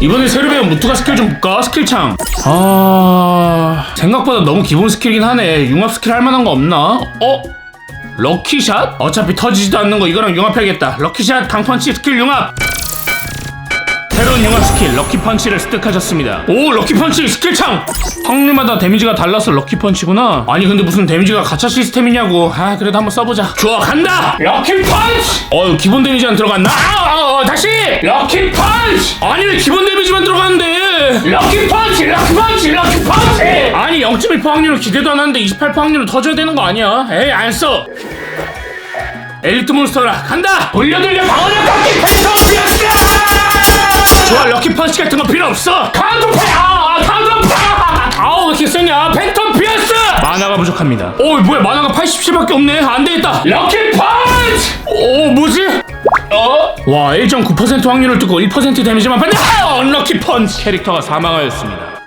이번에 새로 배운 무투가 스킬 좀 볼까? 스킬창. 아... 생각보다 너무 기본 스킬이긴 하네. 융합 스킬 할 만한 거 없나? 어? 럭키샷? 어차피 터지지도 않는 거 이거랑 융합해야겠다. 럭키샷 강펀치 스킬 융합. 새로운 융합 스킬 럭키펀치를 습득하셨습니다. 오 럭키펀치 스킬창! 확률마다 데미지가 달라서 럭키펀치구나. 아니 근데 무슨 데미지가 가차 시스템이냐고. 아 그래도 한번 써보자. 좋아 간다! 럭키펀치! 어휴 기본 데미지만 들어갔나? 아, 아, 아, 럭키 펀치! 아니 왜 기본 데미지만 들어갔는데? 럭키 펀치 럭키 펀치 럭키 펀치! 아니 0.1% 확률은 기대도 안 하는데 28% 확률은 터져야 되는 거 아니야? 에이 안 써. 엘리트 몬스터라 간다! 돌려 돌려 방어력 깎기 펜터피었다! 좋아 럭키 펀치 같은 거 필요 없어. 카운터패 아 카운터패! 아우 왜 이렇게 세냐? 팬텀 피어스! 만화가 부족합니다. 오 뭐야 만화가 87밖에 없네. 안 되겠다. 럭키 펀치? 와 1.9% 확률을 뚫고 1% 데미지만 아, 언럭키 펀치 캐릭터가 사망하였습니다